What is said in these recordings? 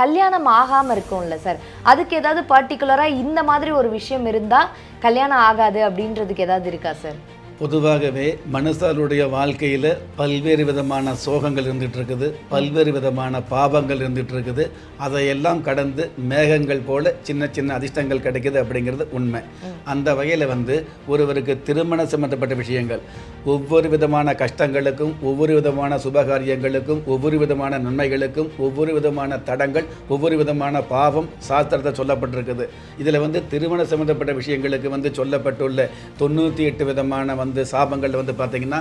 கல்யாணம் ஆகாமல் இருக்கும்ல சார்? அதுக்கு ஏதாவது பர்டிகுலராக இந்த மாதிரி ஒரு விஷயம் இருந்தால் கல்யாணம் ஆகாது அப்படின்றதுக்கு ஏதாவது இருக்கா சார்? பொதுவாகவே மனுஷாருடைய வாழ்க்கையில் பல்வேறு விதமான சோகங்கள் இருந்துகிட்டு இருக்குது பல்வேறு விதமான பாவங்கள் இருந்துகிட்டு இருக்குது அதையெல்லாம் கடந்து மேகங்கள் போல் சின்ன சின்ன அதிர்ஷ்டங்கள் கிடைக்குது அப்படிங்கிறது உண்மை. அந்த வகையில் வந்து ஒருவருக்கு திருமணம் சம்மந்தப்பட்ட விஷயங்கள் ஒவ்வொரு விதமான கஷ்டங்களுக்கும் ஒவ்வொரு விதமான சுபகாரியங்களுக்கும் ஒவ்வொரு விதமான நன்மைகளுக்கும் ஒவ்வொரு விதமான தடங்கள் ஒவ்வொரு விதமான பாவம் சாஸ்திரத்தை சொல்லப்பட்டிருக்குது. இதில் வந்து திருமண சம்மந்தப்பட்ட விஷயங்களுக்கு வந்து சொல்லப்பட்டுள்ள தொண்ணூற்றி எட்டு விதமான வந்து சாபங்கள் வந்து பார்த்தீங்கன்னா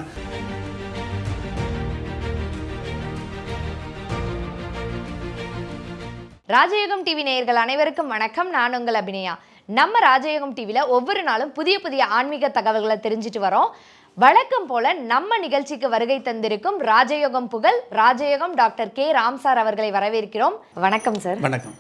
ராஜயோகம் டிவி நேயர்கள் அனைவருக்கும் வணக்கம். நான் உங்கள் அபிநயா. நம்ம ராஜயோகம் டிவியில் ஒவ்வொரு நாளும் புதிய புதிய ஆன்மீக தகவல்களை தெரிஞ்சுட்டு வரோம். வழக்கம் போல நம்ம நிகழ்ச்சிக்கு வருகை தந்திருக்கும் ராஜயோகம் புகழ் ராஜயோகம் டாக்டர் கே. ராம் சார் அவர்களை வரவேற்கிறோம். வணக்கம் சார். வணக்கம்.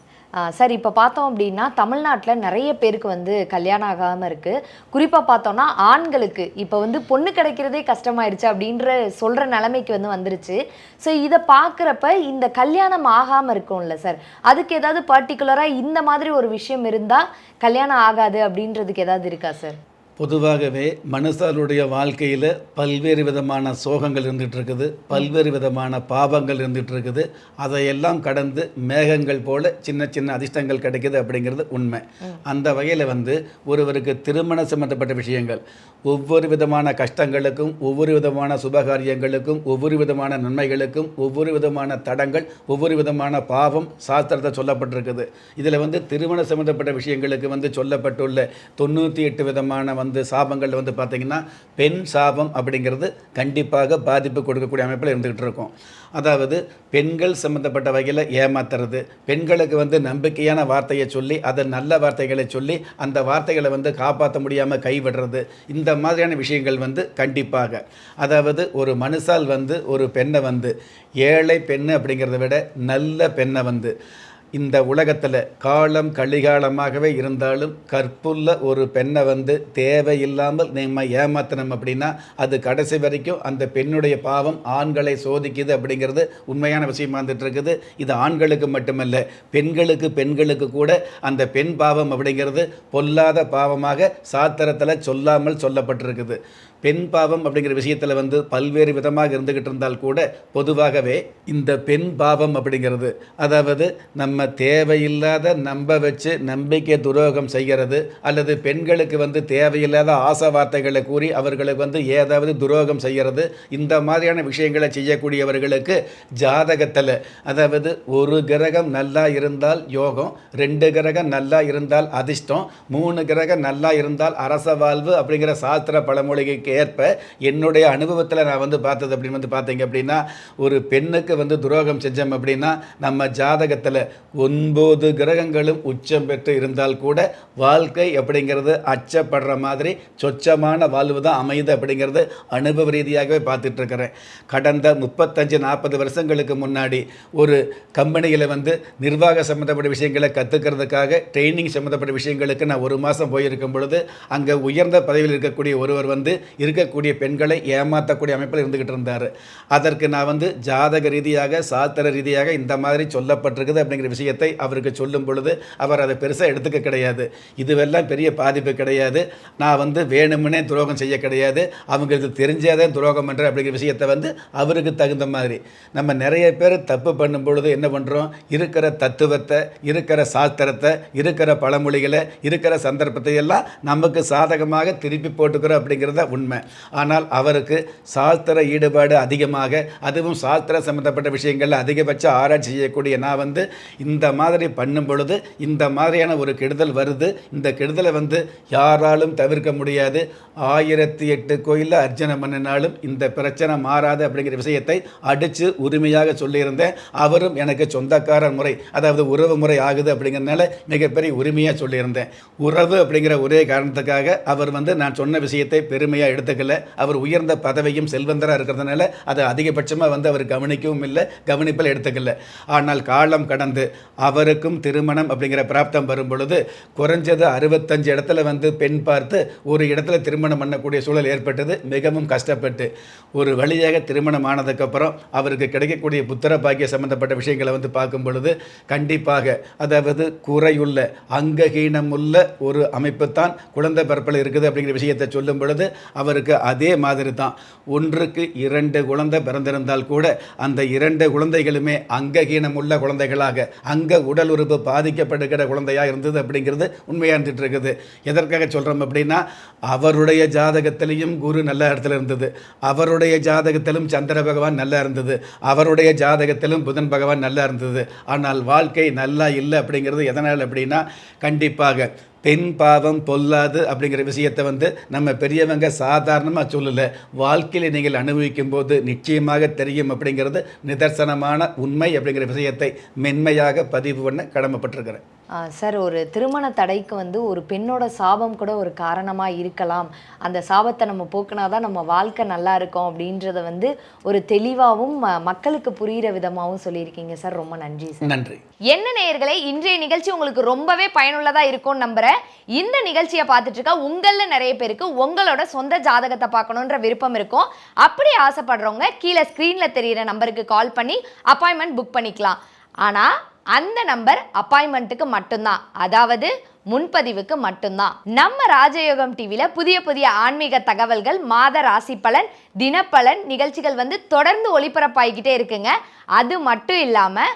சார் இப்போ பார்த்தோம் அப்படின்னா தமிழ்நாட்டில் நிறைய பேருக்கு வந்து கல்யாணம் ஆகாமல் இருக்குது குறிப்பாக பார்த்தோம்னா ஆண்களுக்கு இப்போ வந்து பொண்ணு கிடைக்கிறதே கஷ்டமாயிடுச்சு அப்படின்ற சொல்கிற நிலைமைக்கு வந்து வந்துருச்சு. ஸோ இதை பார்க்குறப்ப இந்த கல்யாணம் ஆகாமல் இருக்கும்ல சார் அதுக்கு ஏதாவது பர்டிகுலராக இந்த மாதிரி ஒரு விஷயம் இருந்தால் கல்யாணம் ஆகாது அப்படின்றதுக்கு ஏதாவது இருக்கா சார்? பொதுவாகவே மனுஷாருடைய வாழ்க்கையில் பல்வேறு விதமான சோகங்கள் இருந்துகிட்டு இருக்குது பல்வேறு விதமான பாவங்கள் இருந்துகிட்டு இருக்குது அதையெல்லாம் கடந்து மேகங்கள் போல் சின்ன சின்ன அதிர்ஷ்டங்கள் கிடைக்குது அப்படிங்கிறது உண்மை. அந்த வகையில் வந்து ஒருவருக்கு திருமண சம்மந்தப்பட்ட விஷயங்கள் ஒவ்வொரு விதமான கஷ்டங்களுக்கும் ஒவ்வொரு விதமான சுபகாரியங்களுக்கும் ஒவ்வொரு விதமான நன்மைகளுக்கும் ஒவ்வொரு விதமான தடங்கள் ஒவ்வொரு விதமான பாவம் சாஸ்திரத்தை சொல்லப்பட்டிருக்குது. இதில் வந்து திருமண சம்மந்தப்பட்ட விஷயங்களுக்கு வந்து சொல்லப்பட்டுள்ள தொண்ணூற்றி எட்டு விதமான வந்து சாபங்கள் வந்து பார்த்திங்கன்னா பெண் சாபம் அப்படிங்கிறது கண்டிப்பாக பாதிப்பு கொடுக்கக்கூடிய அமைப்பில் இருந்துக்கிட்டு இருக்கும். அதாவது பெண்கள் சம்மந்தப்பட்ட வகையில் ஏமாத்துறது பெண்களுக்கு வந்து நம்பிக்கையான வார்த்தையை சொல்லி அதை நல்ல வார்த்தைகளை சொல்லி அந்த வார்த்தைகளை வந்து காப்பாற்ற முடியாமல் கைவிடுறது இந்த மாதிரியான விஷயங்கள் வந்து கண்டிப்பாக. அதாவது ஒரு மனுஷால் வந்து ஒரு பெண்ணை வந்து ஏழை பெண்ணு அப்படிங்கிறத விட நல்ல பெண்ணை வந்து இந்த உலகத்தில் காலம் கலிகாலமாகவே இருந்தாலும் கற்புள்ள ஒரு பெண்ணை வந்து தேவையில்லாமல் நம்ம ஏமாத்தினோம் அப்படின்னா அது கடைசி வரைக்கும் அந்த பெண்ணுடைய பாவம் ஆண்களை சோதிக்குது அப்படிங்கிறது உண்மையான விஷயமா வந்துட்டு இருக்குது இது ஆண்களுக்கு மட்டுமல்ல பெண்களுக்கு பெண்களுக்கு கூட அந்த பெண் பாவம் அப்படிங்கிறது பொல்லாத பாவமாக சாத்திரத்தில் சொல்லாமல் சொல்லப்பட்டிருக்குது. பெண் பாவம் அப்படிங்கிற விஷயத்தில் வந்து பல்வேறு விதமாக இருந்துக்கிட்டு இருந்தால் கூட பொதுவாகவே இந்த பெண் பாவம் அப்படிங்கிறது அதாவது நம்ம தேவையில்லாத நம்ப வச்சு நம்பிக்கை துரோகம் செய்கிறது அல்லது பெண்களுக்கு வந்து தேவையில்லாத ஆசை வார்த்தைகளை கூறி அவர்களுக்கு வந்து ஏதாவது துரோகம் செய்கிறது இந்த மாதிரியான விஷயங்களை செய்யக்கூடியவர்களுக்கு ஜாதகத்தில் அதாவது ஒரு கிரகம் நல்லா இருந்தால் யோகம் ரெண்டு கிரகம் நல்லா இருந்தால் அதிர்ஷ்டம் மூணு கிரகம் நல்லா இருந்தால் அரச வாழ்வு அப்படிங்கிற சாஸ்திர பழமொழிக்கு ஏற்ப என்னுடைய அனுபவத்தில் நான் வந்து பார்த்தது அப்படின்னு வந்து பார்த்தீங்க அப்படின்னா ஒரு பெண்ணுக்கு வந்து துரோகம் செஞ்சோம் அப்படின்னா நம்ம ஜாதகத்தில் ஒன்பது கிரகங்களும் உச்சம் பெற்று இருந்தால் கூட வாழ்க்கை அப்படிங்கிறது அச்சப்படுற மாதிரி சொச்சமான வாழ்வு தான் அமையுது அப்படிங்கிறது அனுபவ ரீதியாகவே பார்த்துட்ருக்கிறேன் கடந்த முப்பத்தஞ்சு நாற்பது வருஷங்களுக்கு முன்னாடி ஒரு கம்பெனியில் வந்து நிர்வாக சம்மந்தப்பட்ட விஷயங்களை கற்றுக்கிறதுக்காக ட்ரைனிங் சம்மந்தப்பட்ட விஷயங்களுக்கு நான் ஒரு மாதம் போயிருக்கும் பொழுது அங்கே உயர்ந்த பதவியில் இருக்கக்கூடிய ஒருவர் வந்து இருக்கக்கூடிய பெண்களை ஏமாற்றக்கூடிய அமைப்பில் இருந்துக்கிட்டு இருந்தார். அதற்கு நான் வந்து ஜாதக ரீதியாக சாத்திர ரீதியாக இந்த மாதிரி சொல்லப்பட்டிருக்குது அப்படிங்கிற விஷயத்தை அவருக்கு சொல்லும் பொழுது அவர் அதை பெருசாக எடுத்துக்க கிடையாது. இதுவெல்லாம் பெரிய பாதிப்பு கிடையாது. நான் வந்து வேணுமுனே துரோகம் செய்ய கிடையாது. அவங்களுக்கு தெரிஞ்சாதே துரோகம் பண்ணுற அப்படிங்கிற விஷயத்தை வந்து அவருக்கு தகுந்த மாதிரி. நம்ம நிறைய பேர் தப்பு பண்ணும் பொழுது என்ன பண்ணுறோம் இருக்கிற தத்துவத்தை இருக்கிற சாஸ்திரத்தை இருக்கிற பழமொழிகளை இருக்கிற சந்தர்ப்பத்தை எல்லாம் நமக்கு சாதகமாக திருப்பி போட்டுக்கிறோம் அப்படிங்கிறத உண்மை ஆனால் அவருக்கு சாஸ்திர ஈடுபாடு அதிகமாக அதுவும் சாஸ்திர சம்மந்தப்பட்ட விஷயங்களில் அதிகபட்ச ஆராய்ச்சி செய்யக்கூடிய நான் வந்து இந்த மாதிரி பண்ணும் பொழுது இந்த மாதிரியான ஒரு கெடுதல் வருது. இந்த கெடுதலை வந்து யாராலும் தவிர்க்க முடியாது. ஆயிரத்தி எட்டு கோயிலில் அர்ச்சனை பண்ணினாலும் இந்த பிரச்சனை மாறாது அப்படிங்கிற விஷயத்தை அடித்து உரிமையாக சொல்லியிருந்தேன். அவரும் எனக்கு சொந்தக்காரர் முறை அதாவது உறவு முறை ஆகுது அப்படிங்கிறதுனால மிகப்பெரிய உரிமையாக சொல்லியிருந்தேன். உறவு அப்படிங்கிற ஒரே காரணத்துக்காக அவர் வந்து நான் சொன்ன விஷயத்தை பெருமையாக எடுத்துக்கல. அவர் உயர்ந்த பதவியும் செல்வந்தராக இருக்கிறதுனால அதை அதிகபட்சமாக வந்து அவர் கவனிக்கவும் இல்லை கவனிப்பில் எடுத்துக்கல. ஆனால் காலம் கடந்து அவருக்கும் திருமணம் அப்படிங்கிற பிராப்தம் வரும் பொழுது குறைஞ்சது அறுபத்தஞ்சு இடத்துல வந்து பெண் பார்த்து ஒரு இடத்துல திருமணம் பண்ணக்கூடிய சூழல் ஏற்பட்டது மிகவும் கஷ்டப்பட்டு. ஒரு வழியாக திருமணம் ஆனதுக்கப்புறம் அவருக்கு கிடைக்கக்கூடிய புத்திர பாக்கிய சம்பந்தப்பட்ட விஷயங்களை வந்து பார்க்கும் பொழுது கண்டிப்பாக அதாவது குறையுள்ள அங்ககீனமுள்ள ஒரு அமைப்பு தான் குழந்தை பிறப்பில் இருக்குது அப்படிங்கிற விஷயத்தை சொல்லும் பொழுது அவருக்கு அதே மாதிரி தான் ஒன்றுக்கு இரண்டு குழந்தை பிறந்திருந்தால் கூட அந்த இரண்டு குழந்தைகளுமே அங்ககீனமுள்ள குழந்தைகளாக அங்க உடல் உறுப்பு பாதிக்கப்படுகிற குழந்தையாக இருந்தது அப்படிங்கிறது உண்மையாக இருந்துட்டு இருக்குது எதற்காக சொல்கிறோம் அப்படின்னா அவருடைய ஜாதகத்திலையும் குரு நல்ல இடத்துல இருந்தது. அவருடைய ஜாதகத்திலும் சந்திர பகவான் நல்லா இருந்தது. அவருடைய ஜாதகத்திலும் புதன் பகவான் நல்லா இருந்தது. ஆனால் வாழ்க்கை நல்லா இல்லை அப்படிங்கிறது எதனால் அப்படின்னா கண்டிப்பாக பெண் பாவம் பொல்லாது அப்படிங்கிற விஷயத்தை வந்து நம்ம பெரியவங்க சாதாரணமாக சொல்லலை. வாழ்க்கையில் நீங்கள் அனுபவிக்கும் போது நிச்சயமாக தெரியும் அப்படிங்கிறது நிதர்சனமான உண்மை அப்படிங்கிற விஷயத்தை மென்மையாக பதிவு பண்ண கடமைப்பட்டிருக்கிறேன். சார் ஒரு திருமண தடைக்கு வந்து ஒரு பெண்ணோட சாபம் கூட ஒரு காரணமா இருக்கலாம். அந்த சாபத்தை நம்ம போக்குனாதான் நம்ம வாழ்க்கை நல்லா இருக்கும் அப்படின்றத வந்து ஒரு தெளிவாகவும் ம- மக்களுக்கு புரியிற விதமாகவும் சொல்லியிருக்கீங்க. சார் ரொம்ப நன்றி சார். நன்றி. என்ன நேயர்களே இன்றைய நிகழ்ச்சி உங்களுக்கு ரொம்பவே பயனுள்ளதா இருக்கும்னு நம்புறேன். இந்த நிகழ்ச்சியை பார்த்துட்டு இருக்க உங்கள நிறைய பேருக்கு உங்களோட சொந்த ஜாதகத்தை பார்க்கணுன்ற விருப்பம் இருக்கும். அப்படி ஆசைப்படுறவங்க கீழே ஸ்க்ரீன்ல தெரியிற நம்பருக்கு கால் பண்ணி அப்பாயின்மெண்ட் புக் பண்ணிக்கலாம். ஆனா அந்த நம்பர் அப்பாயின்மெண்ட்டுக்கு மட்டும்தான். அதாவது முன்பதிவுக்கு மட்டும்தான். நம்ம ராஜயோகம் டிவியில புதிய புதிய ஆன்மீக தகவல்கள் மாத ராசி பலன் தினப்பலன் நிகழ்ச்சிகள் வந்து தொடர்ந்து ஒளிபரப்பாகிக்கிட்டே இருக்குங்க. அது மட்டும் இல்லாமல்